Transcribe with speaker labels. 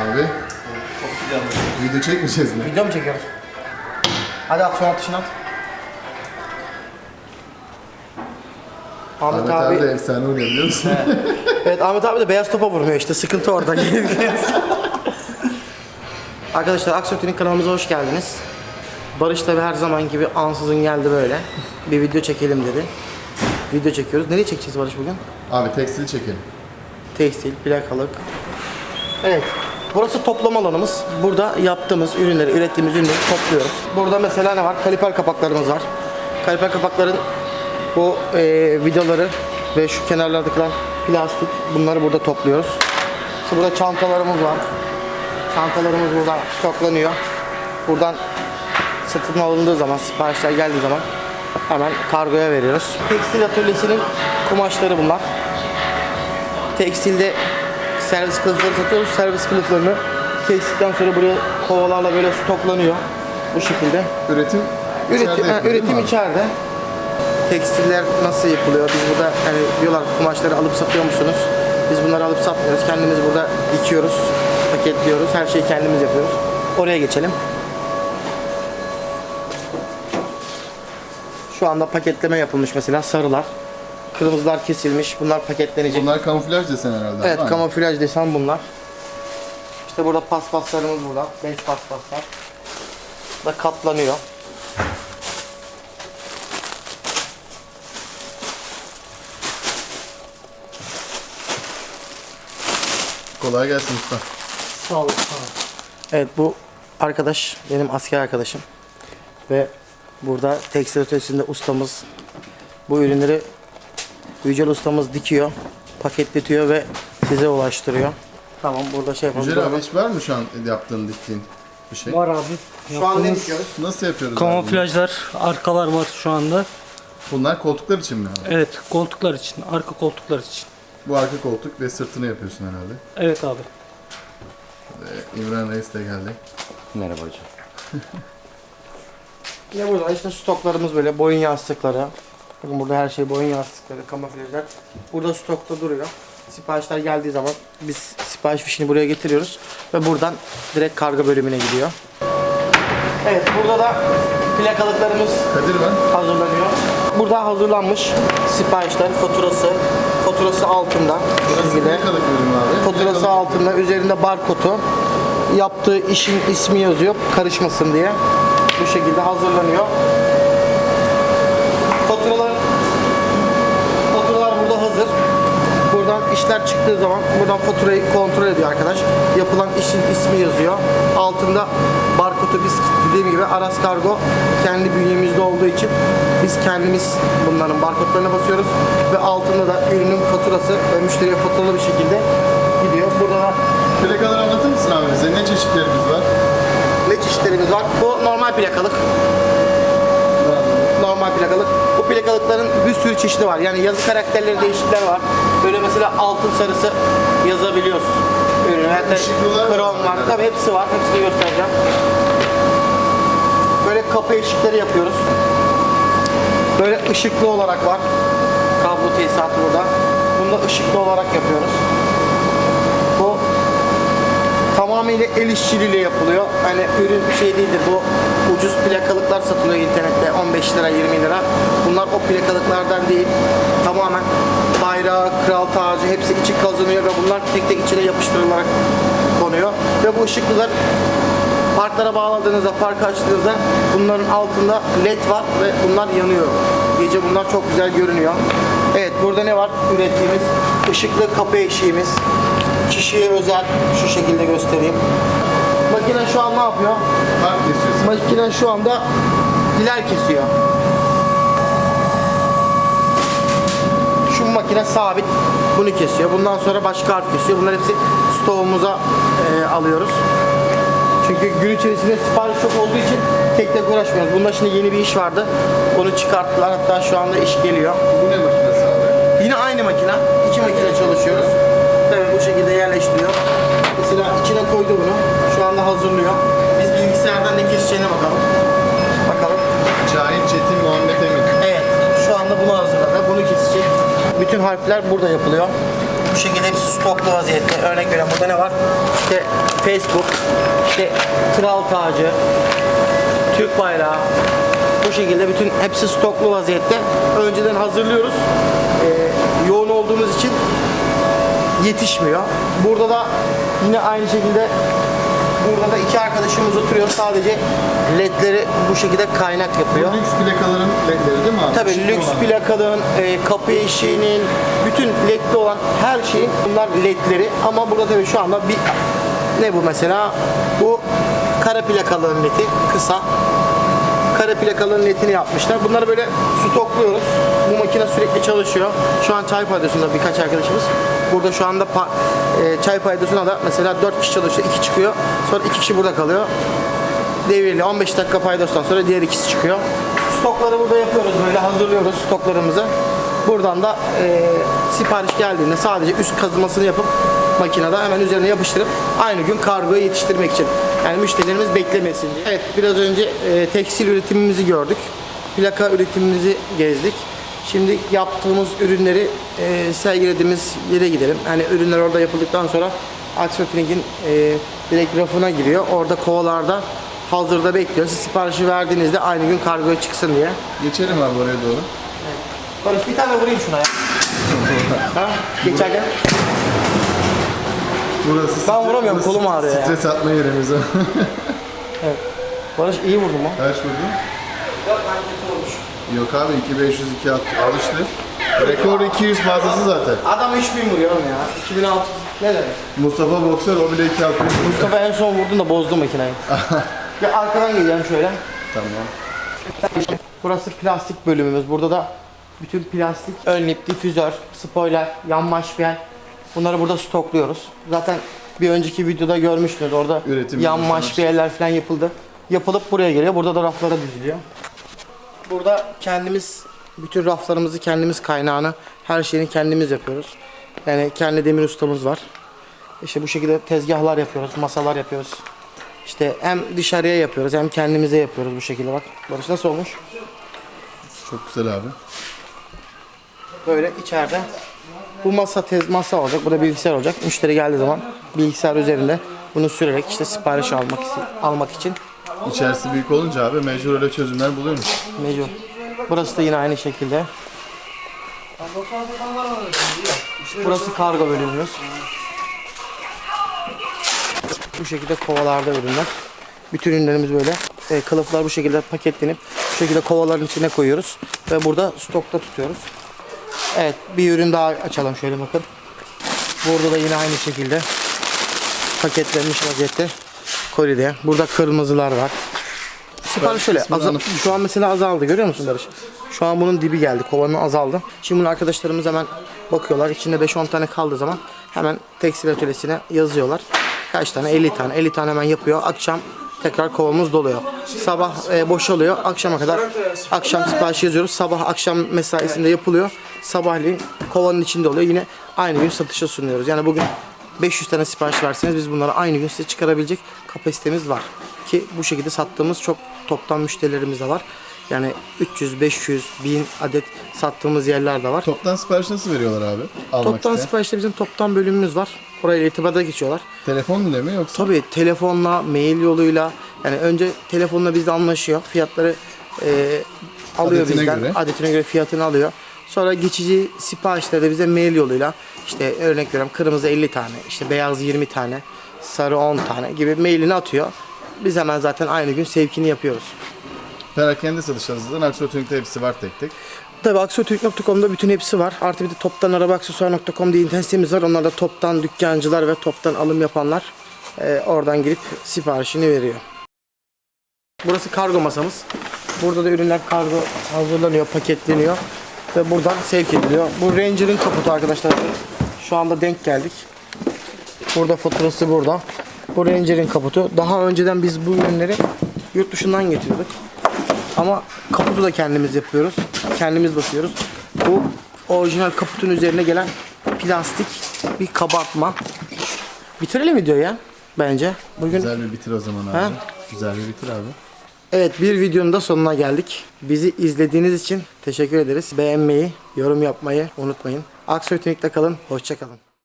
Speaker 1: Abi video çekmeyeceğiz mi?
Speaker 2: Video mu çekiyoruz? Hadi at son atışını at. Ahmet,
Speaker 1: Ahmet
Speaker 2: abi,
Speaker 1: abi de efsane oynuyor biliyor musun?
Speaker 2: evet Ahmet abi de beyaz topa vurmuyor işte sıkıntı orada. Arkadaşlar Aksiyon'un kanalımıza hoş geldiniz. Barış tabi her zaman gibi ansızın geldi böyle. Bir video çekelim dedi. Video çekiyoruz. Nereye çekeceğiz Barış bugün?
Speaker 1: abi tekstil çekelim.
Speaker 2: Tekstil, plakalık. Evet. Burası toplama alanımız. Burada yaptığımız ürünleri, ürettiğimiz ürünleri topluyoruz. Burada mesela ne var? Kaliper kapaklarımız var. Kaliper kapakların bu e, vidaları ve şu kenarlarda kalan plastik bunları burada topluyoruz. İşte burada çantalarımız var. Çantalarımız burada stoklanıyor. Buradan satın alındığı zaman, siparişler geldiği zaman hemen kargoya veriyoruz. Tekstil atölyesinin kumaşları bunlar. Tekstilde servis kılıfları satıyoruz. Servis kılıflarını kestikten sonra buraya kovalarla böyle stoklanıyor. Bu şekilde.
Speaker 1: Üretim
Speaker 2: Üretim,
Speaker 1: içeride
Speaker 2: ha, üretim içeride. Tekstiller nasıl yapılıyor? Biz burada hani diyorlar kumaşları alıp satıyor musunuz? Biz bunları alıp satmıyoruz. Kendimiz burada dikiyoruz, paketliyoruz. Her şeyi kendimiz yapıyoruz. Oraya geçelim. Şu anda paketleme yapılmış mesela sarılar. Kırmızılar kesilmiş. Bunlar paketlenecek.
Speaker 1: Bunlar kamuflaj desen herhalde.
Speaker 2: Evet
Speaker 1: değil mi?
Speaker 2: kamuflaj desen bunlar. İşte burada paspaslarımız burada. Beş paspaslar. Da katlanıyor.
Speaker 1: Kolay gelsin usta.
Speaker 2: Sağ olun. Evet bu arkadaş benim asker arkadaşım. Ve burada tekstil ötesinde ustamız bu ürünleri Yücel ustamız dikiyor, paketletiyor ve size ulaştırıyor. Tamam burada şey yapalım.
Speaker 1: Yücel abi hiç var mı şu an yaptığın diktiğin bir şey?
Speaker 3: Var abi.
Speaker 2: Şu an ne
Speaker 3: Yaptığımız
Speaker 2: dikiyoruz?
Speaker 1: Nasıl yapıyoruz abi
Speaker 3: Kamuflajlar, arkalar var şu anda.
Speaker 1: Bunlar koltuklar için mi abi?
Speaker 3: Evet, koltuklar için, arka koltuklar için.
Speaker 1: Bu arka koltuk ve sırtını yapıyorsun herhalde.
Speaker 3: Evet abi.
Speaker 1: Ee, İmran Reis de geldi.
Speaker 4: Merhaba hocam.
Speaker 2: Yine burada işte stoklarımız böyle boyun yastıkları. Bakın burada her şey boyun yastıkları, kamuflajlar. Burada stokta duruyor. Siparişler geldiği zaman biz sipariş fişini buraya getiriyoruz ve buradan direkt kargo bölümüne gidiyor. Evet burada da plakalıklarımız
Speaker 1: Kadir ben.
Speaker 2: hazırlanıyor. Burada hazırlanmış siparişler, faturası, faturası altında bu şekilde.
Speaker 1: Ne kadar ürün abi?
Speaker 2: Faturası
Speaker 1: Plakalık-
Speaker 2: altında üzerinde barkodu yaptığı işin ismi yazıyor karışmasın diye bu şekilde hazırlanıyor. Faturalar faturalar burada hazır. Buradan işler çıktığı zaman buradan faturayı kontrol ediyor arkadaş. Yapılan işin ismi yazıyor. Altında barkodu biz dediğim gibi Aras Kargo kendi bünyemizde olduğu için biz kendimiz bunların barkodlarına basıyoruz ve altında da ürünün faturası ve müşteriye faturalı bir şekilde gidiyor. Burada da
Speaker 1: Plakaları anlatır mısın abi bize? Ne çeşitlerimiz var?
Speaker 2: ne çeşitlerimiz var? Bu normal plakalık. Normal plakalık. Bu plakalıkların çeşidi var. Yani yazı karakterleri değişiklikler var. Böyle mesela altın sarısı yazabiliyoruz. Ürünü. Hatta krom var. Tabii hepsi var. Hepsini göstereceğim. Böyle kapı eşikleri yapıyoruz. Böyle ışıklı olarak var. Kablo tesisatı burada. Bunu da ışıklı olarak yapıyoruz. Bu tamamıyla el işçiliğiyle yapılıyor. Hani ürün şey değildir bu ucuz plakalıklar satılıyor internette 15 lira 20 lira. Bunlar o plakalıklardan değil. Tamamen bayrağı, kral tacı hepsi içi kazınıyor ve bunlar tek tek içine yapıştırılarak konuyor. Ve bu ışıklılar parklara bağladığınızda, parkı açtığınızda bunların altında led var ve bunlar yanıyor. Gece bunlar çok güzel görünüyor. Evet burada ne var? Ürettiğimiz ışıklı kapı eşiğimiz. Kişiye özel şu şekilde göstereyim. Makine şu an ne yapıyor?
Speaker 1: Harf kesiyorsun.
Speaker 2: Makine şu anda hilal kesiyor. Şu makine sabit. Bunu kesiyor. Bundan sonra başka harf kesiyor. Bunlar hepsi stoğumuza e, alıyoruz. Çünkü gün içerisinde sipariş çok olduğu için tek tek uğraşmıyoruz. Bunda şimdi yeni bir iş vardı. Onu çıkarttılar. Hatta şu anda iş geliyor.
Speaker 1: Bu ne makinesi abi?
Speaker 2: Yine aynı makine. iki makine çalışıyoruz. Tabii bu şekilde yerleştiriyor. Mesela içine koydu bunu. Şu anda hazırlıyor. Biz bilgisayardan ne keseceğine bakalım. Bakalım.
Speaker 1: Cahit Çetin Muhammed Emin.
Speaker 2: Evet. Şu anda bunu hazırladı. Bunu kesecek. Bütün harfler burada yapılıyor. Bu şekilde hepsi stoklu vaziyette. Örnek veriyorum burada ne var? İşte Facebook, işte kral tacı, Türk bayrağı bu şekilde bütün hepsi stoklu vaziyette. Önceden hazırlıyoruz. Ee, yoğun olduğumuz için yetişmiyor. Burada da yine aynı şekilde burada da iki arkadaşımız oturuyor. Sadece ledleri bu şekilde kaynak yapıyor.
Speaker 1: Lüks plakaların ledleri değil mi abi?
Speaker 2: Tabii lüks
Speaker 1: olan.
Speaker 2: plakanın, e, kapı eşiğinin, bütün ledli olan her şeyin bunlar ledleri. Ama burada tabii şu anda bir ne bu mesela? Bu kara plakaların ledi, kısa. Kara plakaların ledini yapmışlar. Bunları böyle stokluyoruz. Bu makine sürekli çalışıyor. Şu an çay paydosunda birkaç arkadaşımız. Burada şu anda pa- e, çay paydosuna da mesela 4 kişi çalışıyor, 2 çıkıyor. Sonra 2 kişi burada kalıyor devirli 15 dakika paydostan sonra diğer ikisi çıkıyor. Stokları burada yapıyoruz böyle hazırlıyoruz stoklarımızı. Buradan da e, sipariş geldiğinde sadece üst kazımasını yapıp makinede hemen üzerine yapıştırıp aynı gün kargoya yetiştirmek için. Yani müşterilerimiz beklemesin diye. Evet biraz önce e, tekstil üretimimizi gördük. Plaka üretimimizi gezdik. Şimdi yaptığımız ürünleri e, sergilediğimiz yere gidelim. Yani ürünler orada yapıldıktan sonra Axotrink'in e, direkt rafına giriyor. Orada kovalarda hazırda bekliyor. Siz siparişi verdiğinizde aynı gün kargoya çıksın diye.
Speaker 1: Geçelim abi oraya doğru.
Speaker 2: Barış bir tane vurayım şuna ya. ha? Geçerken.
Speaker 1: Burası
Speaker 2: Ben
Speaker 1: stre-
Speaker 2: vuramıyorum,
Speaker 1: burası
Speaker 2: kolum ağrıyor ya.
Speaker 1: Stres atma yerimiz o.
Speaker 2: Barış iyi vurdum ha.
Speaker 1: Kaç vurdun? Yok abi 2502 attı. Al işte. Rekor 200 fazlası zaten.
Speaker 2: Adam 3000 vuruyorum ya. 2600 ne demek?
Speaker 1: Mustafa boksör o bile 2600.
Speaker 2: Mustafa en son vurdun da bozdu makineyi. ya arkadan geleceğim şöyle.
Speaker 1: tamam.
Speaker 2: Burası plastik bölümümüz. Burada da bütün plastik önlük, difüzör, spoiler, yan maşbiyel bunları burada stokluyoruz. Zaten bir önceki videoda görmüştünüz orada
Speaker 1: Üretim
Speaker 2: yan
Speaker 1: videosunu.
Speaker 2: maşbiyeller falan yapıldı. Yapılıp buraya geliyor. Burada da raflara diziliyor. Burada kendimiz bütün raflarımızı kendimiz kaynağını her şeyini kendimiz yapıyoruz. Yani kendi demir ustamız var. İşte bu şekilde tezgahlar yapıyoruz, masalar yapıyoruz. İşte hem dışarıya yapıyoruz hem kendimize yapıyoruz bu şekilde bak. Barış nasıl olmuş?
Speaker 1: Çok güzel abi.
Speaker 2: Böyle içeride bu masa tez masa olacak. Bu da bilgisayar olacak. Müşteri geldiği zaman bilgisayar üzerinde bunu sürerek işte sipariş almak almak için
Speaker 1: İçerisi büyük olunca abi mecbur öyle çözümler buluyormuş.
Speaker 2: mecbur. Burası da yine aynı şekilde. Burası kargo bölümümüz. Bu şekilde kovalarda ürünler. Bütün ürünlerimiz böyle. E, kılıflar bu şekilde paketlenip bu şekilde kovaların içine koyuyoruz ve burada stokta tutuyoruz. Evet, bir ürün daha açalım şöyle bakın. Burada da yine aynı şekilde paketlenmiş vaziyette kolide. Burada kırmızılar var. Sipariş şöyle. azal- şu an mesela azaldı görüyor musun Barış? Şu an bunun dibi geldi. Kovanın azaldı. Şimdi bunu arkadaşlarımız hemen bakıyorlar. İçinde 5-10 tane kaldığı zaman hemen tekstil atölyesine yazıyorlar. Kaç tane? 50 tane. 50 tane hemen yapıyor. Akşam tekrar kovamız doluyor. Sabah e, boşalıyor. Akşama kadar akşam sipariş yazıyoruz. Sabah akşam mesaisinde yapılıyor. Sabahleyin kovanın içinde oluyor. Yine aynı gün satışa sunuyoruz. Yani bugün 500 tane sipariş verseniz biz bunları aynı gün size çıkarabilecek kapasitemiz var. Ki bu şekilde sattığımız çok toptan müşterilerimiz de var. Yani 300, 500, 1000 adet sattığımız yerler de var.
Speaker 1: Toptan sipariş nasıl veriyorlar abi? Almak
Speaker 2: Toptan
Speaker 1: isteyen.
Speaker 2: siparişte bizim toptan bölümümüz var. Orayla irtibata geçiyorlar.
Speaker 1: Telefon ile mi yoksa?
Speaker 2: Tabii telefonla, mail yoluyla yani önce telefonla bizle anlaşıyor. Fiyatları e, alıyor
Speaker 1: Adetine
Speaker 2: bizden.
Speaker 1: göre.
Speaker 2: Adetine göre fiyatını alıyor. Sonra geçici siparişleri de bize mail yoluyla işte örnek veriyorum kırmızı 50 tane, işte beyaz 20 tane, sarı 10 tane gibi mailini atıyor. Biz hemen zaten aynı gün sevkini yapıyoruz.
Speaker 1: Perakende satışlarınızdan Aksotunik'te hepsi var tek tek.
Speaker 2: Tabii aksiyotürk.com'da bütün hepsi var. Artı bir de toptan araba aksesuar.com diye internet sitemiz var. Onlar da toptan dükkancılar ve toptan alım yapanlar e, oradan girip siparişini veriyor. Burası kargo masamız. Burada da ürünler kargo hazırlanıyor, paketleniyor ve buradan sevk ediliyor. Bu Ranger'ın kaputu arkadaşlar. Şu anda denk geldik. Burada faturası burada. Bu Ranger'in kaputu. Daha önceden biz bu ürünleri yurt dışından getiriyorduk. Ama kaputu da kendimiz yapıyoruz. Kendimiz basıyoruz. Bu orijinal kaputun üzerine gelen plastik bir kabartma. Bitirelim videoyu ya bence. Bugün
Speaker 1: Güzel bir bitir o zaman abi.
Speaker 2: Ha?
Speaker 1: Güzel bir bitir abi.
Speaker 2: evet bir videonun da sonuna geldik. Bizi izlediğiniz için teşekkür ederiz. Beğenmeyi, yorum yapmayı unutmayın. Aksoy Teknik'te kalın. Hoşça kalın.